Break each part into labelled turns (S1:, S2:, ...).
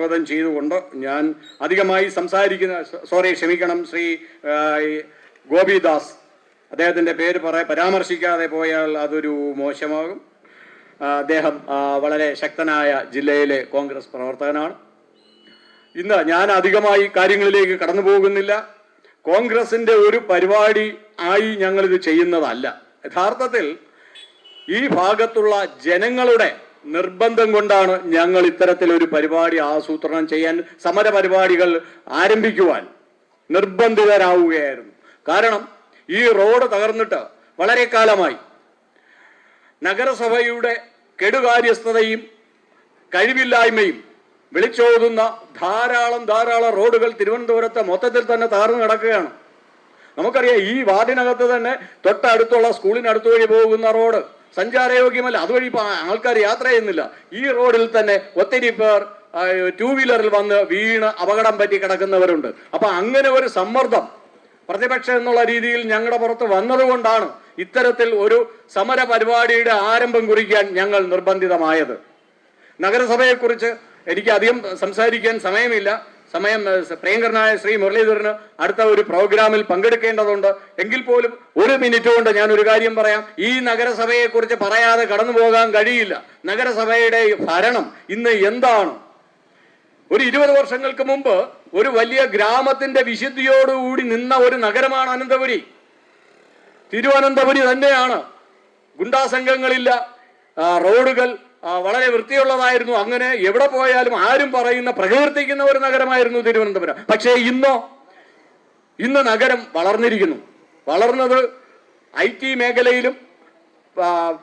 S1: സ്വാഗതം ചെയ്തുകൊണ്ട് ഞാൻ അധികമായി സംസാരിക്കുന്ന സോറി ക്ഷമിക്കണം ശ്രീ ഗോപിദാസ്. അദ്ദേഹത്തിന്റെ പേര് പറ പരാമർശിക്കാതെ പോയാൽ അതൊരു മോശമാകും. അദ്ദേഹം വളരെ ശക്തനായ ജില്ലയിലെ കോൺഗ്രസ് പ്രവർത്തകനാണ്. ഇന്ന് ഞാൻ അധികമായി കാര്യങ്ങളിലേക്ക് കടന്നു പോകുന്നില്ല. കോൺഗ്രസിന്റെ ഒരു പരിപാടി ആയി ഞങ്ങളിത് ചെയ്യുന്നതല്ല. യഥാർത്ഥത്തിൽ ഈ ഭാഗത്തുള്ള ജനങ്ങളുടെ നിർബന്ധം കൊണ്ടാണ് ഞങ്ങൾ ഇത്തരത്തിലൊരു പരിപാടി ആസൂത്രണം ചെയ്യാൻ സമര പരിപാടികൾ ആരംഭിക്കുവാൻ നിർബന്ധിതരാവുകയായിരുന്നു. കാരണം ഈ റോഡ് തകർന്നിട്ട് വളരെ കാലമായി നഗരസഭയുടെ കെടുകാര്യസ്ഥതയും കഴിവില്ലായ്മയും വിളിച്ചോതുന്ന ധാരാളം ധാരാളം റോഡുകൾ തിരുവനന്തപുരത്തെ മൊത്തത്തിൽ തന്നെ തകർന്നു കിടക്കുകയാണ്. നമുക്കറിയാം ഈ വാർഡിനകത്ത് തന്നെ തൊട്ടടുത്തുള്ള സ്കൂളിനടുത്ത് വഴി പോകുന്ന റോഡ്. സഞ്ചാരയോഗ്യമല്ല. അതുവഴി ആൾക്കാർ യാത്ര ചെയ്യുന്നില്ല. ഈ റോഡിൽ തന്നെ ഒത്തിരി പേർ ടൂ വീലറിൽ വന്ന് വീണ് അപകടം പറ്റി കിടക്കുന്നവരുണ്ട്. അപ്പൊ അങ്ങനെ ഒരു സമ്മർദ്ദം പ്രതിപക്ഷം എന്നുള്ള രീതിയിൽ ഞങ്ങളുടെ പുറത്ത് വന്നതുകൊണ്ടാണ് ഇത്തരത്തിൽ ഒരു സമര പരിപാടിയുടെ ആരംഭം കുറിക്കാൻ ഞങ്ങൾ നിർബന്ധിതമായത്. നഗരസഭയെക്കുറിച്ച് എനിക്ക് അധികം സംസാരിക്കാൻ സമയമില്ല. സമയം പ്രിയങ്കരനായ ശ്രീ മുരളീധരന് അടുത്ത ഒരു പ്രോഗ്രാമിൽ പങ്കെടുക്കേണ്ടതുണ്ട്. എങ്കിൽ പോലും ഒരു മിനിറ്റ് കൊണ്ട് ഞാൻ ഒരു കാര്യം പറയാം. ഈ നഗരസഭയെക്കുറിച്ച് പറയാതെ കടന്നു പോകാൻ കഴിയില്ല. നഗരസഭയുടെ ഭരണം ഇന്ന് എന്താണ്? ഒരു ഇരുപത് വർഷങ്ങൾക്ക് മുമ്പ് ഒരു വലിയ ഗ്രാമത്തിന്റെ വിശുദ്ധിയോടുകൂടി നിന്ന ഒരു നഗരമാണ് അനന്തപുരി. തിരുവനന്തപുരി തന്നെയാണ്. ഗുണ്ടാസംഘങ്ങളില്ല റോഡുകൾ വളരെ വൃത്തിയുള്ളതായിരുന്നു. അങ്ങനെ എവിടെ പോയാലും ആരും പറയുന്ന പ്രകീർത്തിക്കുന്ന ഒരു നഗരമായിരുന്നു തിരുവനന്തപുരം. പക്ഷേ ഇന്നോ ഇന്ന് നഗരം വളർന്നിരിക്കുന്നു. വളർന്നത് ഐ ടി മേഖലയിലും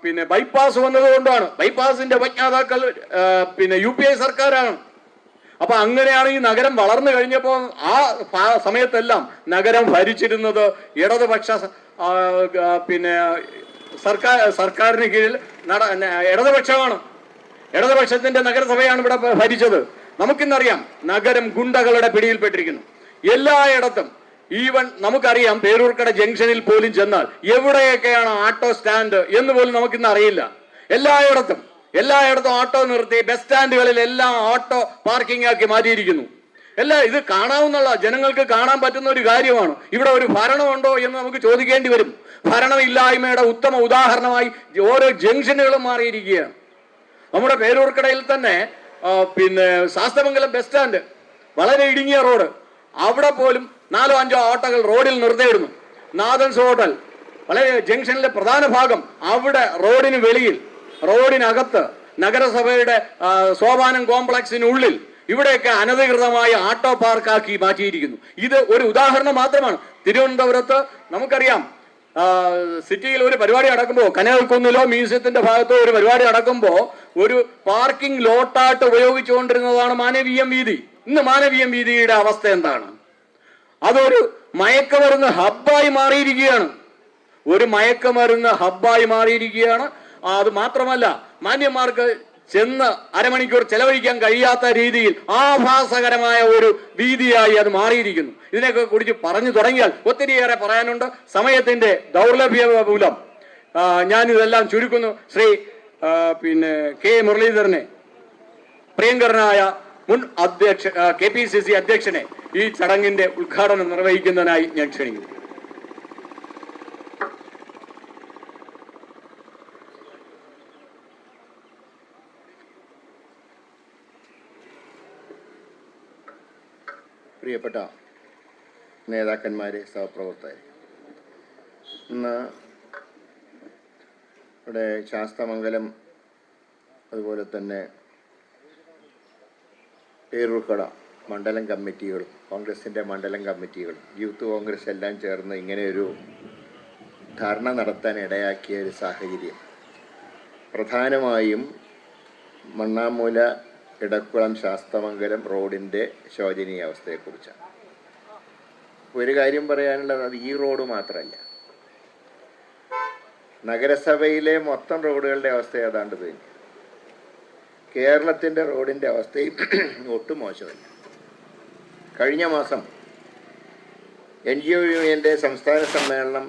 S1: പിന്നെ ബൈപ്പാസ് വന്നതുകൊണ്ടാണ്. ബൈപ്പാസിന്റെ ഉപജ്ഞാതാക്കൾ പിന്നെ യു പി ഐ സർക്കാരാണ്. അപ്പൊ അങ്ങനെയാണ് ഈ നഗരം വളർന്നു കഴിഞ്ഞപ്പോൾ ആ സമയത്തെല്ലാം നഗരം ഭരിച്ചിരുന്നത് ഇടതുപക്ഷ പിന്നെ സർക്കാർ സർക്കാരിന് കീഴിൽ നട ഇടതുപക്ഷമാണ്. ഇടതുപക്ഷത്തിന്റെ നഗരസഭയാണ് ഇവിടെ ഭരിച്ചത്. നമുക്കിന്നറിയാം നഗരം ഗുണ്ടകളുടെ പിടിയിൽപ്പെട്ടിരിക്കുന്നു. എല്ലായിടത്തും ഈവൻ നമുക്കറിയാം പേരൂർക്കട ജംഗ്ഷനിൽ പോലും ചെന്നാൽ എവിടെയൊക്കെയാണ് ഓട്ടോ സ്റ്റാൻഡ് എന്ന് പോലും നമുക്കിന്ന് അറിയില്ല. എല്ലായിടത്തും എല്ലായിടത്തും ഓട്ടോ നിർത്തി ബസ് സ്റ്റാൻഡുകളിൽ എല്ലാം ഓട്ടോ പാർക്കിംഗ് ആക്കി മാറ്റിയിരിക്കുന്നു. എല്ലാ ഇത് കാണാവുന്നുള്ള ജനങ്ങൾക്ക് കാണാൻ പറ്റുന്ന ഒരു കാര്യമാണ്. ഇവിടെ ഒരു ഭരണമുണ്ടോ എന്ന് നമുക്ക് ചോദിക്കേണ്ടി വരും. ഭരണമില്ലായ്മയുടെ ഉത്തമ ഉദാഹരണമായി ഓരോ ജംഗ്ഷനുകളും മാറിയിരിക്കുകയാണ്. നമ്മുടെ പേരൂർക്കടയിൽ തന്നെ പിന്നെ ശാസ്തമംഗലം ബസ് സ്റ്റാൻഡ് വളരെ ഇടുങ്ങിയ റോഡ്. അവിടെ പോലും നാലോ അഞ്ചോ ഓട്ടകൾ റോഡിൽ നിർത്തിയിടുന്നു. നാദൻസ് ഹോട്ടൽ വളരെ ജംഗ്ഷനിലെ പ്രധാന ഭാഗം അവിടെ റോഡിന് വെളിയിൽ റോഡിനകത്ത് നഗരസഭയുടെ സോപാനം കോംപ്ലക്സിനുള്ളിൽ ഇവിടെയൊക്കെ അനധികൃതമായ ആട്ടോ പാർക്കാക്കി മാറ്റിയിരിക്കുന്നു. ഇത് ഒരു ഉദാഹരണം മാത്രമാണ്. തിരുവനന്തപുരത്ത് നമുക്കറിയാം സിറ്റിയിൽ ഒരു പരിപാടി നടക്കുമ്പോൾ കനകക്കുന്നിലോ മ്യൂസിയത്തിന്റെ ഭാഗത്തോ ഒരു പരിപാടി നടക്കുമ്പോൾ ഒരു പാർക്കിംഗ് ലോട്ടായിട്ട് ഉപയോഗിച്ചുകൊണ്ടിരുന്നതാണ് മാനവീയം വീതി. ഇന്ന് മാനവീയം വീതിയുടെ അവസ്ഥ എന്താണ്? അതൊരു മയക്കമരുന്ന് ഹബ്ബായി മാറിയിരിക്കുകയാണ്. ഒരു മയക്കമരുന്ന് ഹബ്ബായി മാറിയിരിക്കുകയാണ്. അത് മാത്രമല്ല മാന്യന്മാർക്ക് ചെന്ന് അരമണിക്കൂർ ചെലവഴിക്കാൻ കഴിയാത്ത രീതിയിൽ ആഭാസകരമായ ഒരു വീതിയായി അത് മാറിയിരിക്കുന്നു. ഇതിനെയൊക്കെ കുറിച്ച് പറഞ്ഞു തുടങ്ങിയാൽ ഒത്തിരിയേറെ പറയാനുണ്ട്. സമയത്തിന്റെ ദൗർലഭ്യ മൂലം ഞാനിതെല്ലാം ചുരുക്കുന്നു. ശ്രീ പിന്നെ കെ മുരളീധരനെ പ്രിയങ്കരനായ മുൻ അധ്യക്ഷ കെ പി സി സി അധ്യക്ഷനെ ഈ ചടങ്ങിന്റെ ഉദ്ഘാടനം നിർവഹിക്കുന്നതിനായി ഞാൻ ക്ഷണിക്കുന്നു.
S2: പ്രിയപ്പെട്ട നേതാക്കന്മാരെ സഹപ്രവർത്തകരെ ഇവിടെ ശാസ്തമംഗലം അതുപോലെ തന്നെ പേരൂർക്കട മണ്ഡലം കമ്മിറ്റികളും കോൺഗ്രസിന്റെ മണ്ഡലം കമ്മിറ്റികളും യൂത്ത് കോൺഗ്രസ് എല്ലാം ചേർന്ന് ഇങ്ങനെയൊരു ധർണ നടത്താൻ ഇടയാക്കിയ ഒരു സാഹചര്യം. പ്രധാനമായും മണ്ണാമൂല ഇടക്കുളം ശാസ്തമംഗലം റോഡിന്റെ ശോചനീയാവസ്ഥയെക്കുറിച്ചാണ്. ഒരു കാര്യം പറയാനുള്ളത് അത് ഈ റോഡ് മാത്രമല്ല. നഗരസഭയിലെ മൊത്തം റോഡുകളുടെ അവസ്ഥ ഏതാണ്ട് തന്നെ കേരളത്തിന്റെ റോഡിന്റെ അവസ്ഥയും ഒട്ടും മോശമല്ല. കഴിഞ്ഞ മാസം എൻ ജി ഒ യൂണിയന്റെ സംസ്ഥാന സമ്മേളനം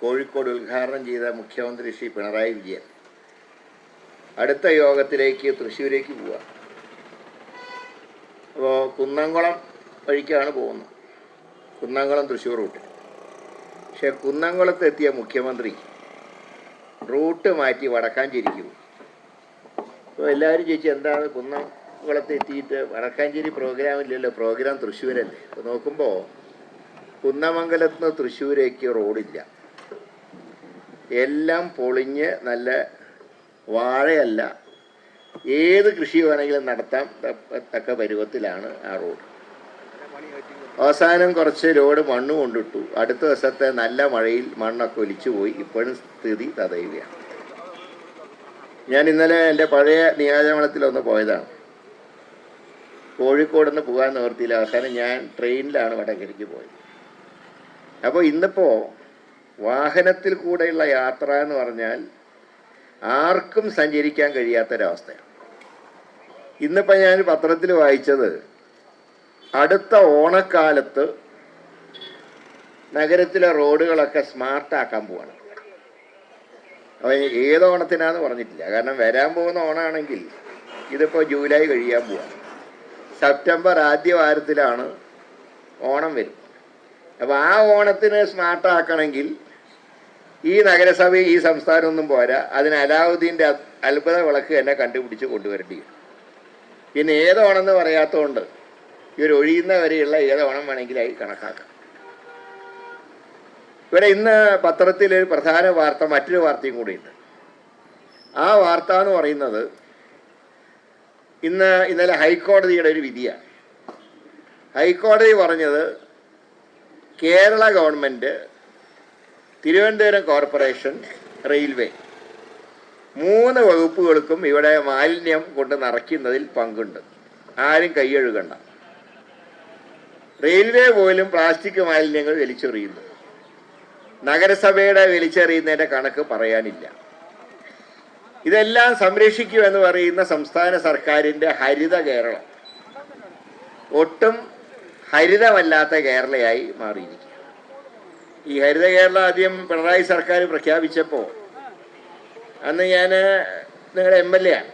S2: കോഴിക്കോട് ഉദ്ഘാടനം ചെയ്ത മുഖ്യമന്ത്രി ശ്രീ പിണറായി വിജയൻ അടുത്ത യോഗത്തിലേക്ക് തൃശ്ശൂരേക്ക് പോവുക. കുന്നംകുളം വഴിക്കാണ് പോകുന്നത്. കുന്നംകുളം തൃശ്ശൂർ റൂട്ട്. പക്ഷെ കുന്നംകുളത്തെത്തിയ മുഖ്യമന്ത്രി റൂട്ട് മാറ്റി വടക്കാഞ്ചേരിക്ക് പോയി. അപ്പോൾ എല്ലാവരും ചോദിച്ചു എന്താണ് കുന്നംകുളത്ത് എത്തിയിട്ട് വടക്കാഞ്ചേരി പ്രോഗ്രാം ഇല്ലല്ലോ പ്രോഗ്രാം തൃശ്ശൂരല്ലേ? അപ്പോൾ നോക്കുമ്പോൾ കുന്നമംഗലത്ത് നിന്ന് തൃശ്ശൂരേക്ക് റോഡില്ല. എല്ലാം പൊളിഞ്ഞ് നല്ല വാഴയല്ല. ഏത് കൃഷി വേണമെങ്കിലും നടത്താൻ തക്ക പരുവത്തിലാണ് ആ റോഡ്. അവസാനം കുറച്ച് ലോഡ് മണ്ണ് കൊണ്ടിട്ടു. അടുത്ത ദിവസത്തെ നല്ല മഴയിൽ മണ്ണൊക്കെ ഒലിച്ചു പോയി. ഇപ്പോഴും സ്ഥിതി തതയുകയാണ്. ഞാൻ ഇന്നലെ എന്റെ പഴയ നിയോജകമണ്ഡലത്തിലൊന്ന് പോയതാണ്. കോഴിക്കോട് നിന്ന് പോകാൻ നിവർത്തിയില്ല അവസാനം ഞാൻ ട്രെയിനിലാണ് വടകരിക്ക് പോയത്. അപ്പോൾ ഇന്നിപ്പോൾ വാഹനത്തിൽ കൂടെയുള്ള യാത്ര എന്ന് പറഞ്ഞാൽ ആർക്കും സഞ്ചരിക്കാൻ കഴിയാത്തൊരവസ്ഥയാണ്. ഇന്നിപ്പോൾ ഞാൻ പത്രത്തിൽ വായിച്ചത് അടുത്ത ഓണക്കാലത്ത് നഗരത്തിലെ റോഡുകളൊക്കെ സ്മാർട്ടാക്കാൻ പോവാണ്. അപ്പം ഏത് ഓണത്തിനാന്ന് പറഞ്ഞിട്ടില്ല. കാരണം വരാൻ പോകുന്ന ഓണാണെങ്കിൽ ഇതിപ്പോൾ ജൂലൈ കഴിയാൻ പോവാണ്. സെപ്റ്റംബർ ആദ്യ വാരത്തിലാണ് ഓണം വരും. അപ്പോൾ ആ ഓണത്തിന് സ്മാർട്ടാക്കണമെങ്കിൽ ഈ നഗരസഭ ഈ സംസ്ഥാനമൊന്നും പോരാ. അതിന് അലാവുദ്ദീന്റെ അത്ഭുത വിളക്ക് തന്നെ കണ്ടുപിടിച്ച് കൊണ്ടുവരേണ്ടി വരും. പിന്നെ ഏതോണമെന്ന് പറയാത്തതുകൊണ്ട് ഒഴിയുന്ന വരെയുള്ള ഏതോണം വേണമെങ്കിലായി കണക്കാക്കാം. ഇവിടെ ഇന്ന് പത്രത്തിൽ ഒരു പ്രധാന വാർത്ത മറ്റൊരു വാർത്തയും കൂടിയുണ്ട്. ആ വാർത്ത എന്ന് പറയുന്നത് ഇന്ന് ഇന്നലെ ഹൈക്കോടതിയുടെ ഒരു വിധിയാണ്. ഹൈക്കോടതി പറഞ്ഞത് Kerala government Thiruvananthapuram corporation railway മൂന്ന് വകുപ്പുകൾക്കും ഇവിടെ മാലിന്യം കൊണ്ട് നിറയ്ക്കുന്നതിൽ പങ്കുണ്ട്. ആരും കൈയഴുകണ്ട റെയിൽവേ പോലും പ്ലാസ്റ്റിക് മാലിന്യങ്ങൾ വലിച്ചെറിയുന്നു. നഗരസഭയുടെ വലിച്ചെറിയുന്നതിന്റെ കണക്ക് പറയാനില്ല. ഇതെല്ലാം സംരക്ഷിക്കുമെന്ന് പറയുന്ന സംസ്ഥാന സർക്കാരിന്റെ ഹരിത കേരളം. ഒട്ടും ഹരിതമല്ലാത്ത കേരളയായി മാറിയിരിക്കുക ഈ ഹരിത കേരള ആദ്യം പിണറായി സർക്കാർ പ്രഖ്യാപിച്ചപ്പോൾ അന്ന് ഞാൻ നിങ്ങളുടെ എം എൽ എ ആണ്.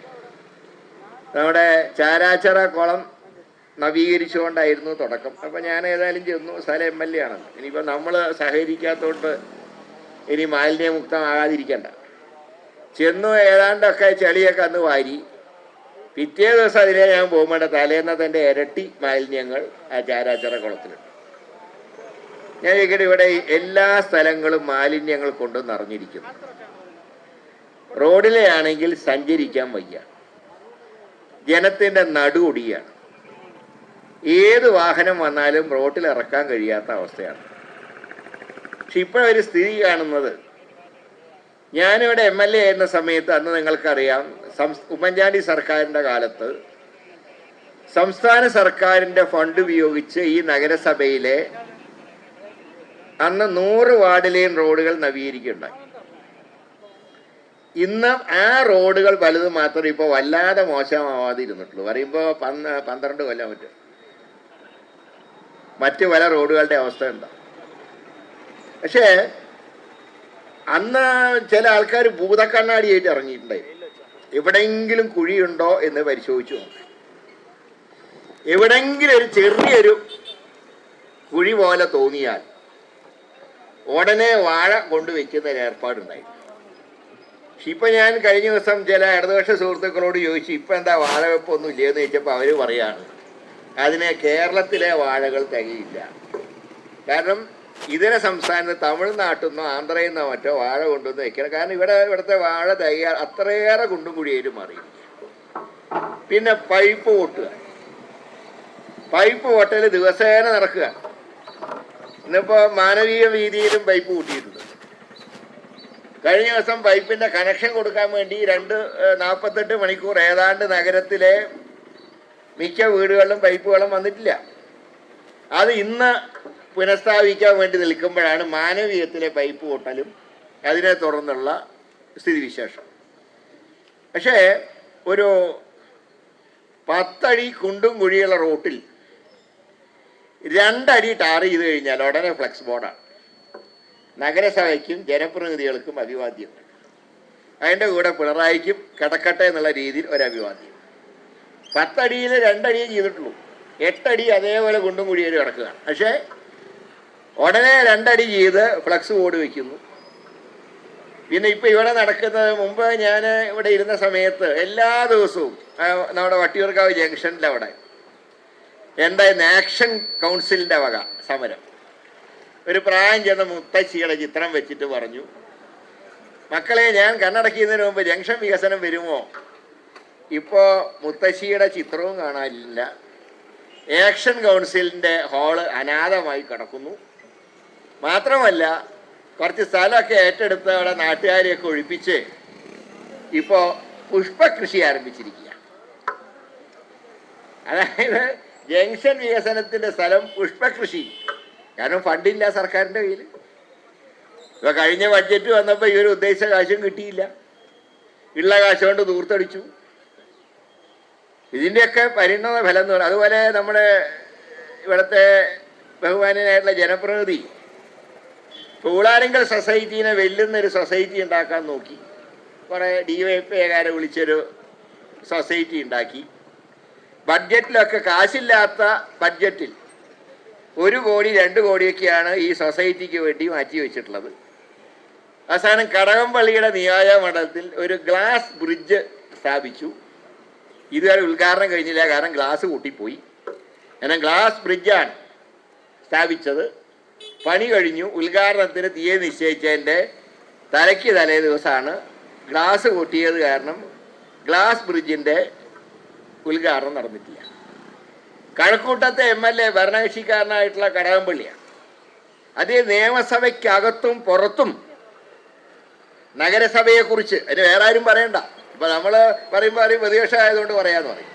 S2: നമ്മുടെ ചാരാച്ചറ കുളം നവീകരിച്ചുകൊണ്ടായിരുന്നു തുടക്കം. അപ്പം ഞാൻ ഏതായാലും ചെന്നു. സ്ഥലം എം എൽ എ ആണല്ലോ ഇനിയിപ്പോൾ നമ്മൾ സഹകരിക്കാത്തതുകൊണ്ട് ഇനി മാലിന്യമുക്തമാകാതിരിക്കണ്ട. ചെന്നു ഏതാണ്ടൊക്കെ ചെളിയൊക്കെ അന്ന് വാരി. പിറ്റേ ദിവസം അതിലേ ഞാൻ പോകുമ്പോൾ തലേന്നതിന്റെ ഇരട്ടി മാലിന്യങ്ങൾ ആ ചാരാച്ചറ കുളത്തിലുണ്ട് ഞാൻ ചോദിക്കട്ടെ ഇവിടെ എല്ലാ സ്ഥലങ്ങളും മാലിന്യങ്ങൾ കൊണ്ട് നിറഞ്ഞിരിക്കുന്നു. റോഡിലെ ആണെങ്കിൽ സഞ്ചരിക്കാൻ വയ്യ. ജനത്തിന്റെ നടുഒടിയാണ് ഏത് വാഹനം വന്നാലും റോട്ടിൽ ഇറക്കാൻ കഴിയാത്ത അവസ്ഥയാണ്. പക്ഷെ ഒരു സ്ഥിതി കാണുന്നത്. ഞാനിവിടെ എം എൽ എ ആയിരുന്ന സമയത്ത് അന്ന് നിങ്ങൾക്കറിയാം ഉമ്മൻചാണ്ടി സർക്കാരിന്റെ കാലത്ത് സംസ്ഥാന സർക്കാരിന്റെ ഫണ്ട് ഉപയോഗിച്ച് ഈ നഗരസഭയിലെ അന്ന് നൂറ് വാർഡിലെയും റോഡുകൾ നവീകരിക്കുകയുണ്ടായി. ഇന്ന് ആ റോഡുകൾ വലുത് മാത്രമേ ഇപ്പോൾ വല്ലാതെ മോശമാവാതിരുന്നിട്ടുള്ളൂ. പറയുമ്പോൾ പന്ത് പന്ത്രണ്ട് കൊല്ലം പറ്റും. മറ്റ് പല റോഡുകളുടെ അവസ്ഥ എന്താ? പക്ഷേ അന്ന് ചില ആൾക്കാർ ഭൂതക്കണ്ണാടിയായിട്ട് ഇറങ്ങിയിട്ടുണ്ടായി. എവിടെയെങ്കിലും കുഴിയുണ്ടോ എന്ന് പരിശോധിച്ചു നോക്കി. എവിടെയെങ്കിലും ഒരു ചെറിയൊരു കുഴി പോലെ തോന്നിയാൽ ഉടനെ വാഴ കൊണ്ടുവെക്കുന്ന ഒരു ഏർപ്പാടുണ്ടായി. പക്ഷെ ഇപ്പൊ ഞാൻ കഴിഞ്ഞ ദിവസം ചില ഇടതുപക്ഷ സുഹൃത്തുക്കളോട് ചോദിച്ചു ഇപ്പൊ എന്താ വാഴവെപ്പൊന്നും ഇല്ലയെന്ന് ചോദിച്ചപ്പോൾ അവർ പറയാണ് അതിന് കേരളത്തിലെ വാഴകൾ തികയില്ല. കാരണം ഇതര സംസ്ഥാനത്ത് തമിഴ്നാട്ടിൽ നിന്നോ ആന്ധ്രയിൽ നിന്നോ മറ്റോ വാഴ കൊണ്ടുവന്ന് വെക്കണം. കാരണം ഇവിടെ ഇവിടുത്തെ വാഴ തികയാ അത്രയേറെ കുണ്ടും കുഴിയേലും മാറി. പിന്നെ പൈപ്പ് പൊട്ടുക. പൈപ്പ് പൊട്ടൽ ദിവസേന നടക്കുക. ഇന്നിപ്പോ മാനവീയ വീതിയിലും പൈപ്പ് കൂട്ടിയിട്ടുണ്ട്. കഴിഞ്ഞ ദിവസം പൈപ്പിന്റെ കണക്ഷൻ കൊടുക്കാൻ വേണ്ടി രണ്ട് നാൽപ്പത്തെട്ട് മണിക്കൂർ ഏതാണ്ട് നഗരത്തിലെ മിക്ക വീടുകളിലും പൈപ്പ് വെള്ളം വന്നിട്ടില്ല. അത് ഇന്ന് പുനഃസ്ഥാപിക്കാൻ വേണ്ടി നിൽക്കുമ്പോഴാണ് മാനവീയത്തിലെ പൈപ്പ് പൊട്ടലും അതിനെ തുടർന്നുള്ള സ്ഥിതിവിശേഷം. പക്ഷേ ഒരു പത്തടി കുണ്ടും കുഴിയുള്ള റോട്ടിൽ രണ്ടടി ടാർ ചെയ്ത് കഴിഞ്ഞാൽ ഉടനെ ഫ്ലെക്സ് ബോർഡാണ്. നഗരസഭയ്ക്കും ജനപ്രതിനിധികൾക്കും അഭിവാദ്യം അതിന്റെ കൂടെ പിണറായിക്കും കിടക്കട്ടെ എന്നുള്ള രീതിയിൽ ഒരു അഭിവാദ്യം. പത്തടിയിൽ രണ്ടടിയേ ചെയ്തിട്ടുള്ളൂ. എട്ടടി അതേപോലെ കുണ്ടും കുഴിയേറി കിടക്കുകയാണ്. പക്ഷേ ഉടനെ രണ്ടടി ചെയ്ത് ഫ്ലക്സ് ബോർഡ് വെക്കുന്നു. പിന്നെ ഇപ്പൊ ഇവിടെ നടക്കുന്നത് മുമ്പ് ഞാൻ ഇവിടെ ഇരുന്ന സമയത്ത് എല്ലാ ദിവസവും നമ്മുടെ വട്ടിയൂർക്കാവ് ജംഗ്ഷനിൽ അവിടെ എന്തായിരുന്നു ആക്ഷൻ കൗൺസിലിന്റെ വക സമരം. ഒരു പ്രായം ചെന്ന മുത്തശ്ശിയുടെ ചിത്രം വെച്ചിട്ട് പറഞ്ഞു മക്കളെ ഞാൻ കണ്ണടക്കുന്നതിന് മുമ്പ് ജംഗ്ഷൻ വികസനം വരുമോ? ഇപ്പോൾ മുത്തശ്ശിയുടെ ചിത്രവും കാണാനില്ല. ആക്ഷൻ കൗൺസിലിന്റെ ഹാൾ അനാഥമായി കിടക്കുന്നു. മാത്രമല്ല കുറച്ച് സ്ഥലമൊക്കെ ഏറ്റെടുത്ത് അവിടെ നാട്ടുകാരെയൊക്കെ ഒഴിപ്പിച്ച് ഇപ്പോൾ പുഷ്പകൃഷി ആരംഭിച്ചിരിക്കുക അതായത് ജംഗ്ഷൻ വികസനത്തിന്റെ സ്ഥലം പുഷ്പകൃഷി. കാരണം ഫണ്ടില്ല സർക്കാരിന്റെ കയ്യിൽ ഇപ്പോൾ കഴിഞ്ഞ ബഡ്ജറ്റ് വന്നപ്പോൾ ഈ ഒരു കാശും കിട്ടിയില്ല. ഉള്ള കാശ് കൊണ്ട് ദൂർത്തടിച്ചു ഇതിന്റെയൊക്കെ പരിണത ഫലം എന്ന് പറയുന്നത് അതുപോലെ നമ്മുടെ ഇവിടുത്തെ ബഹുമാനായിട്ടുള്ള ജനപ്രതിനിധി പൂളാരങ്കൽ സൊസൈറ്റീനെ വെല്ലുന്ന ഒരു സൊസൈറ്റി ഉണ്ടാക്കാൻ നോക്കി. കുറേ ഡി വൈ എഫ് എക്കാരെ വിളിച്ചൊരു സൊസൈറ്റി ഉണ്ടാക്കി. ബഡ്ജറ്റിലൊക്കെ കാശില്ലാത്ത ബഡ്ജറ്റിൽ ഒരു കോടി രണ്ട് കോടിയൊക്കെയാണ് ഈ സൊസൈറ്റിക്ക് വേണ്ടി മാറ്റി വെച്ചിട്ടുള്ളത്. അവസാനം കടകംപള്ളിയുടെ നിയോജക മണ്ഡലത്തിൽ ഒരു ഗ്ലാസ് ബ്രിഡ്ജ് സ്ഥാപിച്ചു. ഇതുവരെ ഉദ്ഘാടനം കഴിഞ്ഞില്ല കാരണം ഗ്ലാസ് കൂട്ടിപ്പോയി കാരണം ഗ്ലാസ് ബ്രിഡ്ജാണ് സ്ഥാപിച്ചത്. പണി കഴിഞ്ഞു ഉദ്ഘാടനത്തിന് തീയതി നിശ്ചയിച്ചതിന്റെ തലയ്ക്ക് തലേ ദിവസമാണ് ഗ്ലാസ് പൊട്ടിയത് കാരണം ഗ്ലാസ് ബ്രിഡ്ജിന്റെ ഉദ്ഘാടനം നടന്നിട്ടില്ല. കഴക്കൂട്ടത്തെ എം എൽ എ ഭരണകക്ഷിക്കാരനായിട്ടുള്ള കടകംപള്ളിയാണ്. അതേ നിയമസഭയ്ക്കകത്തും പുറത്തും നഗരസഭയെക്കുറിച്ച് അതിന് വേറെ ആരും പറയണ്ട. ഇപ്പൊ നമ്മൾ പറയുമ്പോൾ പറയും പ്രതിപക്ഷ ആയതുകൊണ്ട് പറയാന്ന് പറയും.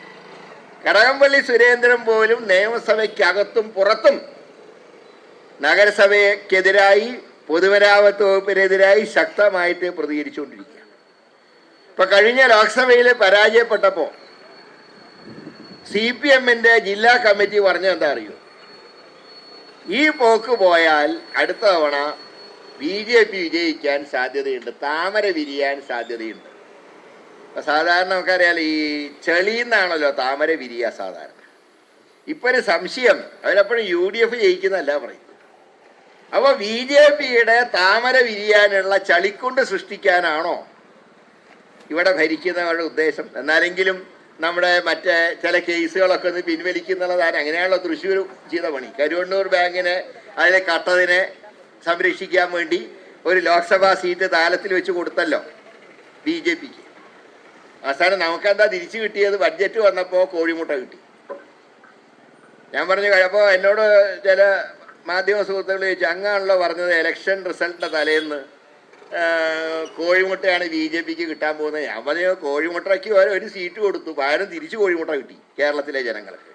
S2: കടകംപള്ളി സുരേന്ദ്രൻ പോലും നിയമസഭയ്ക്കകത്തും പുറത്തും നഗരസഭയ്ക്കെതിരായി പൊതുമരാമത്ത് വകുപ്പിനെതിരായി ശക്തമായിട്ട് പ്രതികരിച്ചുകൊണ്ടിരിക്കുക ഇപ്പൊ കഴിഞ്ഞ ലോക്സഭയിൽ പരാജയപ്പെട്ടപ്പോൾ സി പി എമ്മിന്റെ ജില്ലാ കമ്മിറ്റി പറഞ്ഞ എന്താ അറിയോ? ഈ പോക്ക് പോയാൽ അടുത്ത തവണ ബി ജെ പി വിജയിക്കാൻ സാധ്യതയുണ്ട് താമര വിരിയാൻ സാധ്യതയുണ്ട്. അപ്പൊ സാധാരണ നമുക്കറിയാലോ ഈ ചെളിന്നാണല്ലോ താമര വിരിയ സാധാരണ. ഇപ്പൊ ഒരു സംശയം അവരപ്പോഴും യു ഡി എഫ് ജയിക്കുന്നല്ല പറയുന്നത്. അപ്പൊ ബി ജെ പിയുടെ താമര വിരിയാനുള്ള ചളിക്കുണ്ട് സൃഷ്ടിക്കാനാണോ ഇവിടെ ഭരിക്കുന്നവരുടെ ഉദ്ദേശം? എന്നാലെങ്കിലും നമ്മുടെ മറ്റേ ചില കേസുകളൊക്കെ ഒന്ന് പിൻവലിക്കുന്നുള്ളതാണ് അങ്ങനെയാണല്ലോ തൃശ്ശൂർ ചെയ്ത പണി. കരുവണ്ണൂർ ബാങ്കിനെ അതിലെ കട്ടതിനെ സംരക്ഷിക്കാൻ വേണ്ടി ഒരു ലോക്സഭാ സീറ്റ് താലത്തിൽ വെച്ച് കൊടുത്തല്ലോ ബി ജെ പിക്ക്. അവസാനം നമുക്കെന്താ തിരിച്ചു കിട്ടിയത്? ബഡ്ജറ്റ് വന്നപ്പോൾ കോഴിമുട്ട കിട്ടി. ഞാൻ പറഞ്ഞു അപ്പോൾ എന്നോട് ചില മാധ്യമ സുഹൃത്തുക്കൾ ചോദിച്ചു അങ്ങാണല്ലോ പറഞ്ഞത് ഇലക്ഷൻ റിസൾട്ടിന്റെ തലേന്ന് കോഴിമുട്ടയാണ് ബി ജെ പിക്ക് കിട്ടാൻ പോകുന്നത്. ഞാൻ പറഞ്ഞു കോഴിമുട്ടയ്ക്ക് ഒരു സീറ്റ് കൊടുത്തു പകരം തിരിച്ചു കോഴിമുട്ട കിട്ടി കേരളത്തിലെ ജനങ്ങൾക്ക്.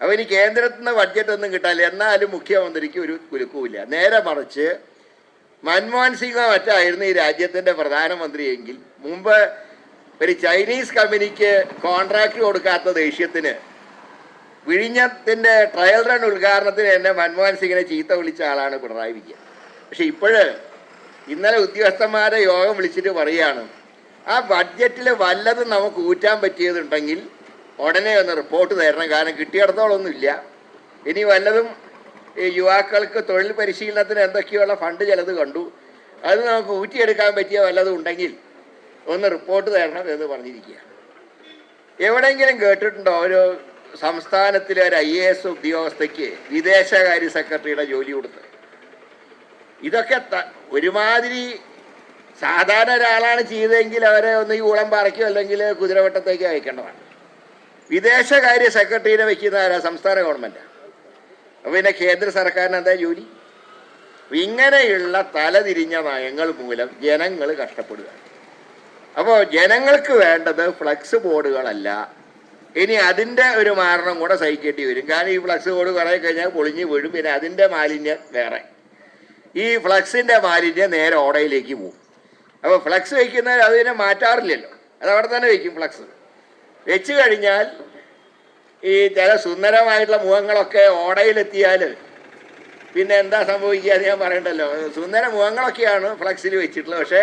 S2: അപ്പോൾ ഇനി കേന്ദ്രത്തിൽ നിന്ന് ബഡ്ജറ്റ് ഒന്നും കിട്ടാനില്ല. എന്നാലും മുഖ്യമന്ത്രിക്ക് ഒരു കുലുക്കുമില്ല നേരെ മറിച്ച് മൻമോഹൻ സിംഗ് മറ്റായിരുന്നു ഈ രാജ്യത്തിന്റെ പ്രധാനമന്ത്രിയെങ്കിൽ മുമ്പ് ഒരു ചൈനീസ് കമ്പനിക്ക് കോൺട്രാക്ട് കൊടുക്കാത്ത ദേഷ്യത്തിന് വിഴിഞ്ഞത്തിന്റെ ട്രയൽ റൺ ഉദ്ഘാടനത്തിന് എന്നെ മൻമോഹൻ സിംഗിനെ ചീത്ത വിളിച്ച ആളാണ് പിണറായി വിജയൻ. പക്ഷെ ഇപ്പോഴ് ഇന്നലെ ഉദ്യോഗസ്ഥന്മാരെ യോഗം വിളിച്ചിട്ട് പറയുകയാണ് ആ ബഡ്ജറ്റിൽ വല്ലതും നമുക്ക് ഊറ്റാൻ പറ്റിയതുണ്ടെങ്കിൽ ഉടനെ ഒന്ന് റിപ്പോർട്ട് തരണം. കാരണം കിട്ടിയിടത്തോളൊന്നുമില്ല. ഇനി വല്ലതും ഈ യുവാക്കൾക്ക് തൊഴിൽ പരിശീലനത്തിന് എന്തൊക്കെയുള്ള ഫണ്ട് ചിലത് കണ്ടു. അത് നമുക്ക് ഊറ്റിയെടുക്കാൻ പറ്റിയ വല്ലതും ഉണ്ടെങ്കിൽ ഒന്ന് റിപ്പോർട്ട് തരണം എന്ന് പറഞ്ഞിരിക്കുക എവിടെയെങ്കിലും കേട്ടിട്ടുണ്ടോ? ഒരു സംസ്ഥാനത്തിലെ ഒരു ഐ എ എസ് ഉദ്യോഗസ്ഥയ്ക്ക് വിദേശകാര്യ സെക്രട്ടറിയുടെ ജോലി കൊടുത്ത്. ഇതൊക്കെ ഒരുമാതിരി സാധാരണ ഒരാളാണ് ചെയ്തതെങ്കിൽ അവരെ ഒന്ന് ഈ ഊളംപാറയ്ക്കോ അല്ലെങ്കിൽ കുതിരവട്ടത്തേക്ക് അയക്കേണ്ടതാണ്. വിദേശകാര്യ സെക്രട്ടറിനെ വെക്കുന്ന ആരാ? സംസ്ഥാന ഗവൺമെന്റ് അപ്പോൾ പിന്നെ കേന്ദ്ര സർക്കാരിന് എന്താ ജോലി? ഇങ്ങനെയുള്ള തലതിരിഞ്ഞ നയങ്ങൾ മൂലം ജനങ്ങൾ കഷ്ടപ്പെടുക അപ്പോൾ ജനങ്ങൾക്ക് വേണ്ടത് ഫ്ലക്സ് ബോർഡുകളല്ല ഇനി അതിന്റെ ഒരു മാരണം കൂടെ സഹിക്കേണ്ടി വരും. കാരണം ഈ ഫ്ലക്സ് ബോർഡ് കുറേ കഴിഞ്ഞാൽ പൊളിഞ്ഞു വീഴും. പിന്നെ അതിന്റെ മാലിന്യം വേറെ. ഈ ഫ്ലക്സിന്റെ മാലിന്യം നേരെ ഓടയിലേക്ക് പോകും. അപ്പോൾ ഫ്ലക്സ് വയ്ക്കുന്നവർ അതിനെ മാറ്റാറില്ലല്ലോ. അത് അവിടെ തന്നെ വയ്ക്കും ഫ്ലക്സ് വെച്ച് കഴിഞ്ഞാൽ ഈ ചില സുന്ദരമായിട്ടുള്ള മുഖങ്ങളൊക്കെ ഓടയിലെത്തിയാൽ പിന്നെ എന്താ സംഭവിക്കുക എന്ന് ഞാൻ പറയണ്ടല്ലോ. സുന്ദര മുഖങ്ങളൊക്കെയാണ് ഫ്ലക്സിൽ വെച്ചിട്ടുള്ളത്. പക്ഷേ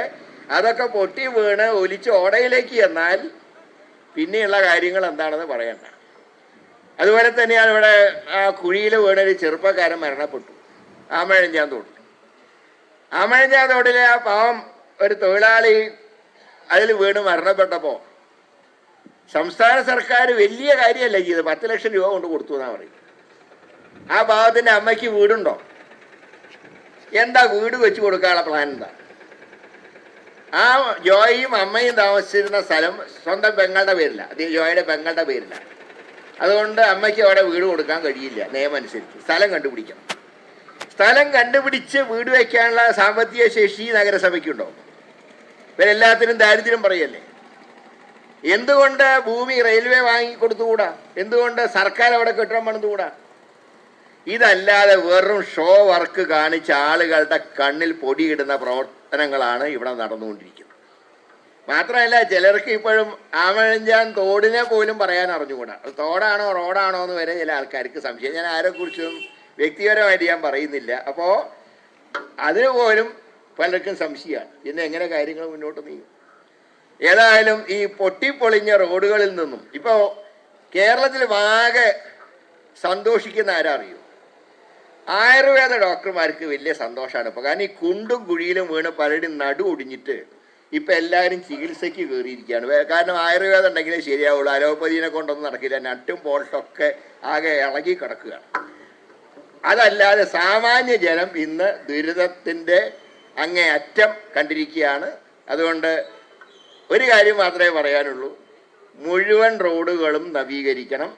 S2: അതൊക്കെ പൊട്ടി വീണ് ഒലിച്ച് ഓടയിലേക്ക് എന്നാൽ പിന്നെയുള്ള കാര്യങ്ങൾ എന്താണെന്ന് പറയണ്ട. അതുപോലെ തന്നെയാണ് ഇവിടെ ആ കുഴിയിൽ വീണൊരു ചെറുപ്പക്കാരൻ മരണപ്പെട്ടു. ആമഴഞ്ചാൻ തോട്ടിൽ ആമഴഞ്ചാൻ തോട്ടിലെ ആ പാവം ഒരു തൊഴിലാളി അതിൽ വീണ് മരണപ്പെട്ടപ്പോൾ സംസ്ഥാന സർക്കാർ വലിയ കാര്യമല്ല ചെയ്ത് പത്ത് ലക്ഷം രൂപ കൊണ്ട് കൊടുത്തു എന്നാ പറയും ആ പാവത്തിന്റെ അമ്മയ്ക്ക് വീടുണ്ടോ? എന്താ വീട് വെച്ച് കൊടുക്കാനുള്ള പ്ലാൻ എന്താ? ആ ജോയിയും അമ്മയും താമസിച്ചിരുന്ന സ്ഥലം സ്വന്തം പെങ്ങളുടെ പേരില്ല. അത് ജോയുടെ പെങ്ങളുടെ പേരില്ല. അതുകൊണ്ട് അമ്മയ്ക്ക് അവിടെ വീട് കൊടുക്കാൻ കഴിയില്ല നിയമം അനുസരിച്ച് സ്ഥലം കണ്ടുപിടിക്കണം. സ്ഥലം കണ്ടുപിടിച്ച് വീട് വയ്ക്കാനുള്ള സാമ്പത്തിക ശേഷി നഗരസഭയ്ക്കുണ്ടോ? ഇവരെല്ലാത്തിനും ദാരിദ്ര്യം പറയല്ലേ? എന്തുകൊണ്ട് ഭൂമി റെയിൽവേ വാങ്ങിക്കൊടുത്തുകൂടാ എന്തുകൊണ്ട് സർക്കാർ അവിടെ കെട്ടിടം പണിതുകൂടാ? ഇതല്ലാതെ വെറും ഷോ വർക്ക് കാണിച്ച ആളുകളുടെ കണ്ണിൽ പൊടിയിടുന്ന പ്രവർത്തനങ്ങളാണ് ഇവിടെ നടന്നുകൊണ്ടിരിക്കുന്നത്. മാത്രമല്ല ചിലർക്ക് ഇപ്പോഴും ആമഴഞ്ചാൻ തോടിനെ പോലും പറയാൻ അറിഞ്ഞുകൂടാ. അത് തോടാണോ റോഡാണോ എന്ന് വരെ ചില ആൾക്കാർക്ക് സംശയം. ഞാൻ ആരെക്കുറിച്ചും വ്യക്തിപരമായിട്ട് ഞാൻ പറയുന്നില്ല. അപ്പോൾ അതിന് പോലും പലർക്കും സംശയമാണ്. പിന്നെ എങ്ങനെ കാര്യങ്ങൾ മുന്നോട്ട് നീങ്ങും? ഏതായാലും ഈ പൊട്ടിപ്പൊളിഞ്ഞ റോഡുകളിൽ നിന്നും ഇപ്പോൾ കേരളത്തിൽ വാകെ സന്തോഷിക്കുന്ന ആരാ അറിയോ ആയുർവേദ ഡോക്ടർമാർക്ക് വലിയ സന്തോഷമാണ്. ഇപ്പോൾ കാരണം ഈ കുണ്ടും കുഴിയിലും വീണ് പലരും നടു ഒടിഞ്ഞിട്ട് ഇപ്പം എല്ലാവരും ചികിത്സയ്ക്ക് കയറിയിരിക്കുകയാണ്. വേ- കാരണം ആയുർവേദം ഉണ്ടെങ്കിലേ ശരിയാവുള്ളൂ. അലോപ്പതിനെ കൊണ്ടൊന്നും നടക്കില്ല. നട്ടും ബോൾട്ടൊക്കെ ആകെ ഇളകി കിടക്കുകയാണ്. അതല്ലാതെ സാമാന്യ ജനം ഇന്ന് ദുരിതത്തിന്റെ അങ്ങേ അറ്റം കണ്ടിരിക്കുകയാണ്. അതുകൊണ്ട് ഒരു കാര്യം മാത്രമേ പറയാനുള്ളൂ. മുഴുവൻ റോഡുകളും നവീകരിക്കണം.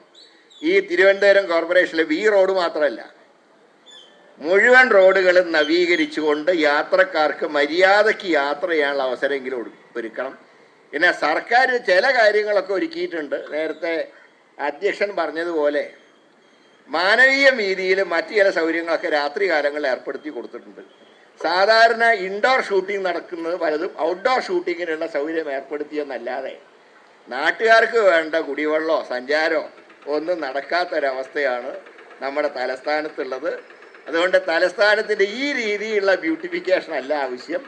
S2: ഈ തിരുവനന്തപുരം കോർപ്പറേഷനിലെ ഈ റോഡ് മാത്രമല്ല മുഴുവൻ റോഡുകളും നവീകരിച്ചുകൊണ്ട് യാത്രക്കാർക്ക് മര്യാദയ്ക്ക് യാത്ര ചെയ്യാനുള്ള അവസരമെങ്കിലും ഒരുക്കണം. പിന്നെ സർക്കാർ ചില കാര്യങ്ങളൊക്കെ ഒരുക്കിയിട്ടുണ്ട്. നേരത്തെ അധ്യക്ഷൻ പറഞ്ഞതുപോലെ മാനവീയ രീതിയിൽ മറ്റു ചില സൗകര്യങ്ങളൊക്കെ രാത്രി കാലങ്ങളിൽ ഏർപ്പെടുത്തി കൊടുത്തിട്ടുണ്ട്. സാധാരണ ഇൻഡോർ ഷൂട്ടിംഗ് നടക്കുന്നത് പലതും ഔട്ട്ഡോർ ഷൂട്ടിങ്ങിനുള്ള സൗകര്യം ഏർപ്പെടുത്തിയെന്നല്ലാതെ നാട്ടുകാർക്ക് വേണ്ട കുടിവെള്ളമോ സഞ്ചാരമോ ഒന്നും നടക്കാത്തൊരവസ്ഥയാണ് നമ്മുടെ തലസ്ഥാനത്തുള്ളത്. അതുകൊണ്ട് തലസ്ഥാനത്തിന്റെ ഈ രീതിയിലുള്ള ബ്യൂട്ടിഫിക്കേഷൻ അല്ല ആവശ്യം.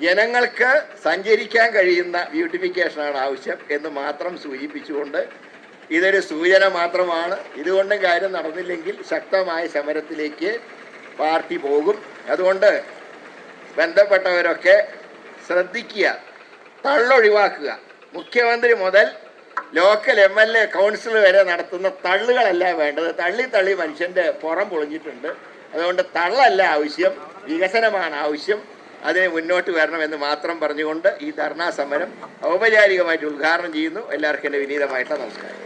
S2: ജനങ്ങൾക്ക് സഞ്ചരിക്കാൻ കഴിയുന്ന ബ്യൂട്ടിഫിക്കേഷനാണ് ആവശ്യം എന്ന് മാത്രം സൂചിപ്പിച്ചുകൊണ്ട് ഇതൊരു സൂചന മാത്രമാണ്. ഇതുകൊണ്ടും കാര്യം നടന്നില്ലെങ്കിൽ ശക്തമായ സമരത്തിലേക്ക് പാർട്ടി പോകും. അതുകൊണ്ട് ബന്ധപ്പെട്ടവരൊക്കെ ശ്രദ്ധിക്കുക തള്ളൊഴിവാക്കുക. മുഖ്യമന്ത്രി മുതൽ local M L A council വരെ നടത്തുന്ന തള്ളുകളല്ല വേണ്ടത്. തള്ളി തള്ളി മനുഷ്യന്റെ പുറം പൊളിഞ്ഞിട്ടുണ്ട്. അതുകൊണ്ട് തള്ളല്ല ആവശ്യം വികസനമാണ് ആവശ്യം. അതിനെ മുന്നോട്ട് വരണമെന്ന് മാത്രം പറഞ്ഞുകൊണ്ട് ഈ ധർണാ സമരം ഔപചാരികമായിട്ട് ഉദ്ഘാടനം ചെയ്യുന്നു. എല്ലാവർക്കും എന്റെ വിനീതമായിട്ടുള്ള നമസ്കാരം.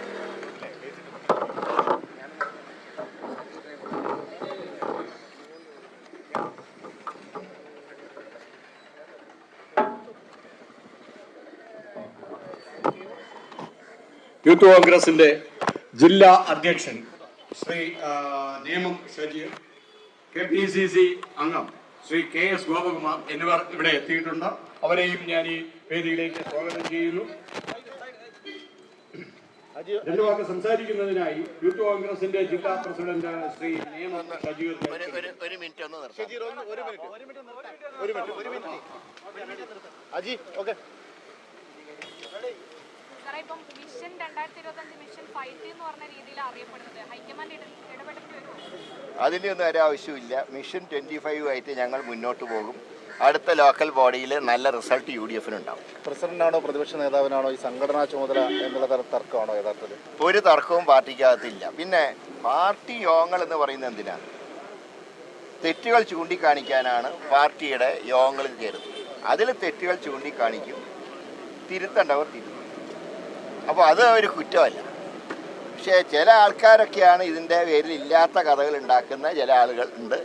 S1: യൂത്ത് കോൺഗ്രസിന്റെ ജില്ലാ അധ്യക്ഷൻ ശ്രീ നിയമം Shajeer K P C C അംഗം ശ്രീ കെ എസ് ഗോപകുമാർ എന്നിവർ ഇവിടെ എത്തിയിട്ടുണ്ട്. അവരെയും ഞാൻ ഈ വേദിയിലേക്ക് സ്വാഗതം ചെയ്യുന്നു. രണ്ടു വാക്ക് സംസാരിക്കുന്നതിനായി യൂത്ത് കോൺഗ്രസിന്റെ ജില്ലാ പ്രസിഡന്റ് ശ്രീ നേമം ഷജീർ
S2: ഒരു മിനിറ്റ് ഒന്ന് നിർത്താം.
S3: അജി ഓക്കെ.
S4: സാറേ ഇപ്പം മിഷൻ രണ്ടായിരത്തി ഇരുപത്തി മിഷൻ ഫൈറ്റ് എന്ന് പറഞ്ഞ രീതിയിൽ അറിയപ്പെടുന്നത്. ഹൈക്കമാൻഡ് ഇട- ഇടപെടേണ്ടി വരുമോ
S2: അതിന്റെ ഒന്നും ഒരു ആവശ്യമില്ല മിഷൻ ട്വന്റി ഫൈവ് ആയിട്ട് ഞങ്ങൾ മുന്നോട്ട് പോകും. അടുത്ത ലോക്കൽ ബോഡിയിൽ നല്ല റിസൾട്ട് യു ഡി എഫിനുണ്ടാവും
S3: പ്രസിഡന്റാണോ പ്രതിപക്ഷ നേതാവിനാണോ ഈ സംഘടനാ ചുമതല എന്നുള്ള തര- തർക്കമാണോ യഥാർത്ഥത്തിൽ?
S2: ഒരു തർക്കവും പാർട്ടിക്കകത്തില്ല. പിന്നെ പാർട്ടി യോഗങ്ങൾ എന്ന് പറയുന്നത് എന്തിനാണ് തെറ്റുകൾ ചൂണ്ടിക്കാണിക്കാനാണ് പാർട്ടിയുടെ യോഗങ്ങളിൽ ചേരുന്നത് അതിൽ തെറ്റുകൾ ചൂണ്ടിക്കാണിക്കും. തിരുത്തേണ്ടവർ തിരുത്തും. അപ്പോൾ അത് ഒരു കുറ്റമല്ല. പക്ഷേ ചില ആൾക്കാരൊക്കെയാണ് ഇതിന്റെ പേരിൽ ഇല്ലാത്ത കഥകൾ ഉണ്ടാക്കുന്ന ചില ആളുകൾ ഉണ്ട്.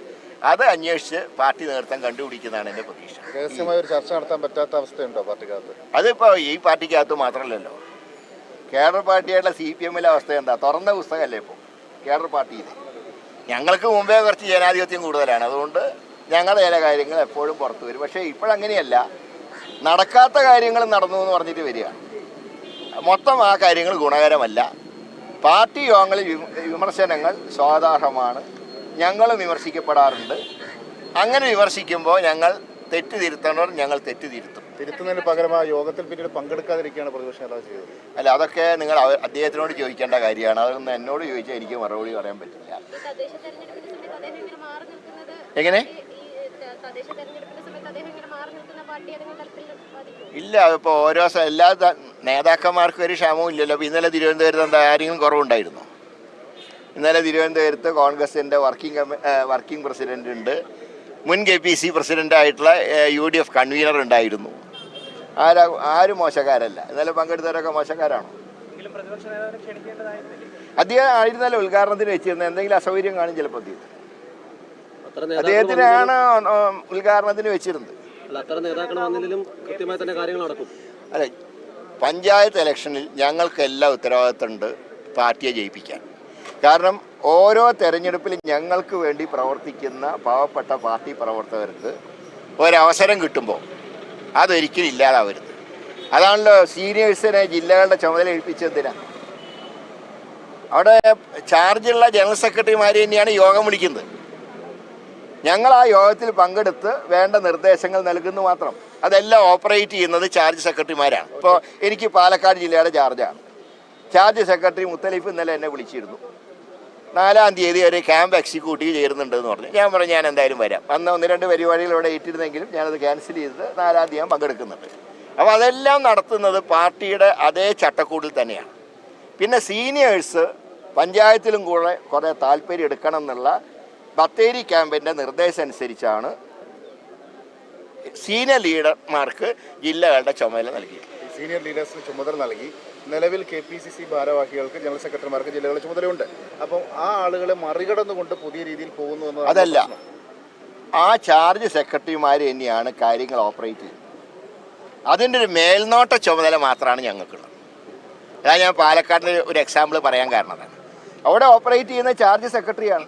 S2: അത് അന്വേഷിച്ച് പാർട്ടി നേതൃത്വം കണ്ടുപിടിക്കുന്നതാണ് എന്റെ പ്രതീക്ഷ.
S3: രഹസ്യമായ ഒരു ചർച്ച നടത്താൻ പറ്റാത്ത അവസ്ഥയുണ്ടോ പാർട്ടിക്കകത്ത്?
S2: അതിപ്പോൾ ഈ പാർട്ടിക്കകത്ത് മാത്രമല്ലല്ലോ. കേരള പാർട്ടിയായിട്ടുള്ള സി പി എമ്മിലെ അവസ്ഥ എന്താ? തുറന്ന പുസ്തകമല്ലേ ഇപ്പോൾ കേരള പാർട്ടിയിൽ ഞങ്ങൾക്ക് മുമ്പേ കുറച്ച് ജനാധിപത്യം കൂടുതലാണ്. അതുകൊണ്ട് ഞങ്ങളുടെ ചില കാര്യങ്ങൾ എപ്പോഴും പുറത്തു വരും. പക്ഷേ ഇപ്പോഴങ്ങനെയല്ല. നടക്കാത്ത കാര്യങ്ങൾ നടന്നു എന്ന് പറഞ്ഞിട്ട് വരിക. മൊത്തം ആ കാര്യങ്ങൾ ഗുണകരമല്ല. പാർട്ടി യോഗങ്ങളിൽ വിമർശനങ്ങൾ സ്വാധാരണമാണ് ഞങ്ങളും വിമർശിക്കപ്പെടാറുണ്ട്. അങ്ങനെ വിമർശിക്കുമ്പോൾ ഞങ്ങൾ തെറ്റ് തിരുത്തണവർ ഞങ്ങൾ തെറ്റ് തിരുത്തും
S3: തിരുത്തുന്നതിന് പകരം ആ യോഗത്തിൽ പിന്നീട് പങ്കെടുക്കാതിരിക്കുകയാണ് പ്രതിപക്ഷ നേതാവ് ചെയ്തത്.
S2: അല്ല അതൊക്കെ നിങ്ങൾ അദ്ദേഹത്തിനോട് ചോദിക്കേണ്ട കാര്യമാണ്. അതൊന്ന് എന്നോട് ചോദിച്ചാൽ എനിക്ക് മറുപടി പറയാൻ പറ്റില്ല. എങ്ങനെ? ഇല്ല ഇപ്പോൾ ഓരോ എല്ലാ നേതാക്കന്മാർക്കും ഒരു ക്ഷാമവും ഇല്ലല്ലോ. അപ്പോൾ ഇന്നലെ തിരുവനന്തപുരത്ത് എന്താ ആരെങ്കിലും കുറവുണ്ടായിരുന്നു? ഇന്നലെ തിരുവനന്തപുരത്ത് കോൺഗ്രസിന്റെ വർക്കിംഗ് കമ്മ- വർക്കിംഗ് പ്രസിഡന്റ് ഉണ്ട്. മുൻ കെ പി സി പ്രസിഡന്റ് ആയിട്ടുള്ള ഏ, യു ഡി എഫ് കൺവീനർ ഉണ്ടായിരുന്നു. ആരാ ആരും മോശക്കാരല്ല. ഇന്നലെ പങ്കെടുത്തവരൊക്കെ മോശക്കാരാണോ? അദ്ദേഹം ആയിരുന്നല്ലോ ഉദ്ഘാടനത്തിന് വെച്ചിരുന്നത്. എന്തെങ്കിലും അസൗകര്യം കാണും ചിലപ്പോൾ അദ്ദേഹത്തിനാണ് ഉദ്ഘാടനത്തിന് വെച്ചിരുന്നത്.
S5: അത്ര നേതാക്കൾ വന്നില്ലെങ്കിലും കൃത്യമായി തന്നെ കാര്യങ്ങൾ നടക്കും.
S2: അല്ലെ പഞ്ചായത്ത് ഇലക്ഷനിൽ ഞങ്ങൾക്ക് എല്ലാ ഉത്തരവാദിത്തമുണ്ട് പാർട്ടിയെ ജയിപ്പിക്കാൻ. കാരണം ഓരോ തെരഞ്ഞെടുപ്പിലും ഞങ്ങൾക്ക് വേണ്ടി പ്രവർത്തിക്കുന്ന പാവപ്പെട്ട പാർട്ടി പ്രവർത്തകർക്ക് ഒരവസരം കിട്ടുമ്പോൾ അതൊരിക്കലും ഇല്ലാതാവരുത്. അതാണല്ലോ സീനിയേഴ്സിനെ ജില്ലകളുടെ ചുമതല ഏൽപ്പിച്ചതിനാ അവിടെ ചാർജുള്ള ജനറൽ സെക്രട്ടറിമാർ തന്നെയാണ് യോഗം വിളിക്കുന്നത്. ഞങ്ങൾ ആ യോഗത്തിൽ പങ്കെടുത്ത് വേണ്ട നിർദ്ദേശങ്ങൾ നൽകുന്നു മാത്രം. അതെല്ലാം ഓപ്പറേറ്റ് ചെയ്യുന്നത് ചാർജ് സെക്രട്ടറിമാരാണ് ഇപ്പോൾ എനിക്ക് പാലക്കാട് ജില്ലയുടെ ചാർജാണ് ചാർജ് സെക്രട്ടറി മുത്തലിഫ് ഇന്നലെ എന്നെ വിളിച്ചിരുന്നു. നാലാം തീയതി ഒരു ക്യാമ്പ് എക്സിക്യൂട്ടീവ് ചേരുന്നുണ്ട് എന്ന് പറഞ്ഞു. ഞാൻ പറഞ്ഞു ഞാൻ എന്തായാലും വരാം. അന്ന് ഒന്ന് രണ്ട് പരിപാടികൾ ഇവിടെ ഏറ്റിരുന്നെങ്കിലും ഞാനത് ക്യാൻസൽ ചെയ്തത് നാലാം തീയതി ഞാൻ പങ്കെടുക്കുന്നുണ്ട്. അപ്പോൾ അതെല്ലാം നടത്തുന്നത് പാർട്ടിയുടെ അതേ ചട്ടക്കൂടിൽ തന്നെയാണ്. പിന്നെ സീനിയേഴ്സ് പഞ്ചായത്തിലും കൂടെ കുറേ താല്പര്യം എടുക്കണം എന്നുള്ള ബത്തേരി ക്യാമ്പിന്റെ നിർദ്ദേശം അനുസരിച്ചാണ് സീനിയർ ലീഡർമാർക്ക് ജില്ലകളുടെ ചുമതല നൽകി.
S3: സീനിയർ ലീഡേഴ്സിന് ചുമതല നൽകി. നിലവിൽ കെ പി സി സി ഭാരവാഹികൾക്ക് ജനറൽ സെക്രട്ടറിമാർക്ക് ജില്ലകളുടെ ചുമതലയുണ്ട്. അപ്പം ആ ആളുകളെ മറികടന്നുകൊണ്ട് പുതിയ രീതിയിൽ പോകുന്നു എന്നതാണ്
S2: അതല്ല. ആ ചാർജ് സെക്രട്ടറിമാർ തന്നെയാണ് കാര്യങ്ങൾ ഓപ്പറേറ്റ് ചെയ്യുന്നത്. അതിന്റെ ഒരു മേൽനോട്ട ചുമതല മാത്രമാണ് ഞങ്ങൾക്കുള്ളത്. അതാ ഞാൻ പാലക്കാടിന്റെ ഒരു എക്സാമ്പിൾ പറയാൻ കാരണം അവിടെ ഓപ്പറേറ്റ് ചെയ്യുന്ന ചാർജ് സെക്രട്ടറിയാണ്.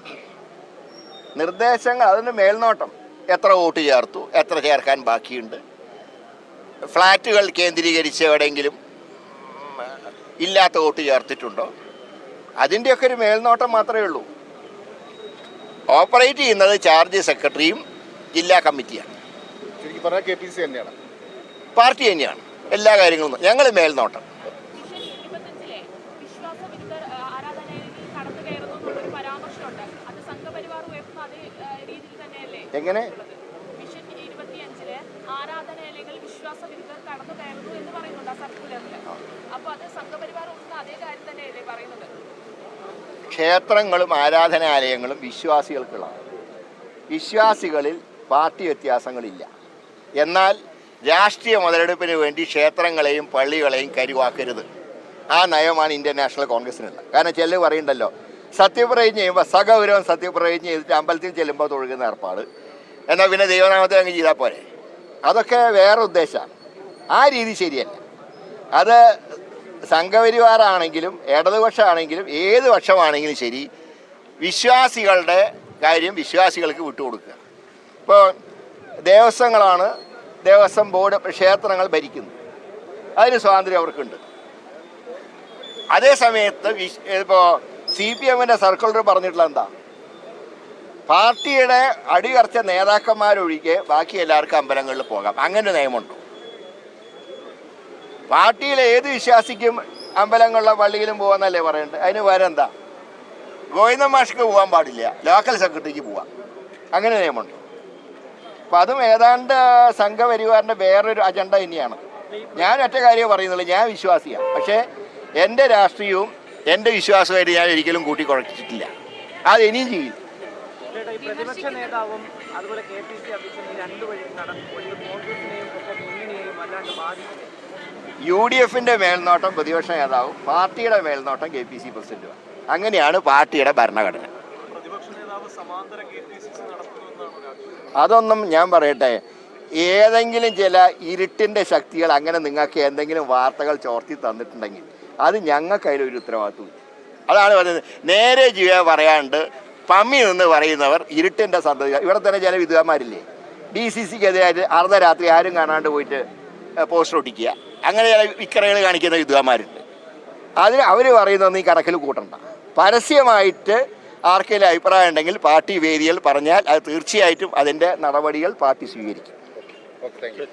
S2: നിർദ്ദേശങ്ങൾ അതിന് മേൽനോട്ടം. എത്ര വോട്ട് ചേർത്തു എത്ര ചേർക്കാൻ ബാക്കിയുണ്ട്. ഫ്ലാറ്റുകൾ കേന്ദ്രീകരിച്ച് എവിടെയെങ്കിലും ഇല്ലാത്ത വോട്ട് ചേർത്തിട്ടുണ്ടോ? അതിന്റെയൊക്കെ ഒരു മേൽനോട്ടം മാത്രമേ ഉള്ളൂ. ഓപ്പറേറ്റ് ചെയ്യുന്നത് ചാർജ് സെക്രട്ടറിയും ജില്ലാ കമ്മിറ്റിയാണ്. പാർട്ടി തന്നെയാണ്. എല്ലാ കാര്യങ്ങളും ഞങ്ങൾ മേൽനോട്ടം
S4: മിഷൻ ഇരുപത്തഞ്ചിലെ വിശ്വാസ വിരുദ്ധർ ആ, ആരാധനാലയങ്ങളിൽ കടന്നു കയറുന്നു എന്നുള്ളൊരു പരാമർശമുണ്ട് അത് സംഘപരിവാർ ഉയർത്തുന്ന അതേ ആ, രീതിയിൽ തന്നെയല്ലേ
S2: എങ്ങനെ?
S4: ഉള്ളത്? മിഷൻ ഇരുപത്തിയഞ്ചിൽ ആരാധനാലയങ്ങളിൽ വിശ്വാസ വിരുദ്ധർ കടന്നു കയറുന്നു എന്ന് പറയുന്നുണ്ട് ആ സർക്കുലറിൽ അപ്പൊ അത് സംഘപരിവാർ ഉയർത്തുന്ന അതേ കാര്യം തന്നെയല്ലേ പറയുന്നത്?
S2: ക്ഷേത്രങ്ങളും ആരാധനാലയങ്ങളും വിശ്വാസികൾക്കുള്ളതാണ് വിശ്വാസികളിൽ പാർട്ടി വ്യത്യാസങ്ങളില്ല. എന്നാൽ രാഷ്ട്രീയ മുതലെടുപ്പിന് വേണ്ടി ക്ഷേത്രങ്ങളെയും പള്ളികളെയും കരുവാക്കരുത്. ആ നയമാണ് ഇന്ത്യൻ നാഷണൽ കോൺഗ്രസിനുള്ളത് കാരണം ചിലർ പറയുന്നുണ്ടല്ലോ സത്യപ്രതിജ്ഞ ചെയ്യുമ്പോൾ സഗൗരവം സത്യപ്രതിജ്ഞ ചെയ്തിട്ട് അമ്പലത്തിൽ ചെല്ലുമ്പോൾ തൊഴുകുന്ന ഏർപ്പാട്. എന്നാൽ പിന്നെ ദൈവനാമത്തെ അങ്ങ് ചെയ്താൽ പോരെ. അതൊക്കെ വേറെ ഉദ്ദേശമാണ് ആ രീതി ശരിയല്ല. അത് സംഘപരിവാറാണെങ്കിലും ഇടതുപക്ഷമാണെങ്കിലും ഏത് പക്ഷമാണെങ്കിലും ശരി വിശ്വാസികളുടെ കാര്യം വിശ്വാസികൾക്ക് വിട്ടുകൊടുക്കുക. ഇപ്പോൾ ദേവസ്വങ്ങളാണ് ദേവസ്വം ബോർഡ് ക്ഷേത്രങ്ങൾ ഭരിക്കുന്നത് അതിന് സ്വാതന്ത്ര്യം അവർക്കുണ്ട്. അതേ സമയത്ത് ഇപ്പോൾ സി പി എമ്മിന്റെ സർക്കുലർ പറഞ്ഞിട്ടുള്ള എന്താ? പാർട്ടിയുടെ അടികർച്ച നേതാക്കന്മാരൊഴികെ ബാക്കി എല്ലാവർക്കും അമ്പലങ്ങളിൽ പോകാം. അങ്ങനെ നിയമമുണ്ടോ. പാർട്ടിയിലെ ഏത് വിശ്വാസിക്കും അമ്പലങ്ങളിലോ പള്ളിയിലും പോകാന്നല്ലേ പറയണ്ടത് അതിന് വരെന്താ ഗോവിന്ദ മാഷ്ക്ക് പോകാൻ പാടില്ല. ലോക്കൽ സെക്രട്ടറിക്ക് പോവാം. അങ്ങനെ നിയമമുണ്ടോ. അപ്പം അതും ഏതാണ്ട് സംഘപരിവാറിന്റെ വേറൊരു അജണ്ട തന്നെയാണ്. ഞാൻ ഒറ്റ കാര്യം പറയുന്നുള്ളൂ. ഞാൻ വിശ്വാസിയാണ് പക്ഷേ എന്റെ രാഷ്ട്രീയവും എന്റെ വിശ്വാസമായിട്ട് ഞാൻ ഒരിക്കലും കൂട്ടിക്കുഴച്ചിട്ടില്ല. അത് ഇനിയും ചെയ്യും.
S6: ചേട്ടാ, ഈ പ്രതിപക്ഷ നേതാവും അതുപോലെ കെ പി സി അധ്യക്ഷനും ഈ രണ്ടു വഴി നടന്നു കോൺഗ്രസിനെയും ഒക്കെ മുന്നണിയെയും വല്ലാണ്ട് ബാധിക്കും
S2: യു ഡി എഫിന്റെ മേൽനോട്ടം പ്രതിപക്ഷ നേതാവും പാർട്ടിയുടെ മേൽനോട്ടം കെ പി സി പ്രസിഡന്റുമാണ്. അങ്ങനെയാണ് പാർട്ടിയുടെ ഭരണഘടന. അതൊന്നും ഞാൻ പറയട്ടെ ഏതെങ്കിലും ചില ഇരുട്ടിന്റെ ശക്തികൾ അങ്ങനെ നിങ്ങൾക്ക് എന്തെങ്കിലും വാർത്തകൾ ചോർത്തി തന്നിട്ടുണ്ടെങ്കിൽ അത് ഞങ്ങൾക്ക് അതിലൊരു ഉത്തരവാദിത്വം അതാണ് പറയുന്നത് നേരെ ജീവ പറയാണ്ട് പമ്മി എന്ന് പറയുന്നവർ ഇരുട്ടിന്റെ സന്തതി ഇവിടെ തന്നെ ചില വിധവാന്മാരില്ലേ ഡി സി സിക്കെതിരായിട്ട് അർദ്ധരാത്രി ആരും കാണാണ്ട് പോയിട്ട് പോസ്റ്റർ ഒട്ടിക്കുക. അങ്ങനെ ചില വിക്രകൾ കാണിക്കുന്ന വിധവാന്മാരുണ്ട് അതിന് അവർ പറയുന്നത് ഈ കണക്കിൽ കൂട്ടണ്ട. പരസ്യമായിട്ട് ആർക്കെങ്കിലും അഭിപ്രായം ഉണ്ടെങ്കിൽ പാർട്ടി വേദികൾ പറഞ്ഞാൽ അത് തീർച്ചയായിട്ടും അതിന്റെ നടപടികൾ പാർട്ടി സ്വീകരിക്കും.
S3: Okay thank you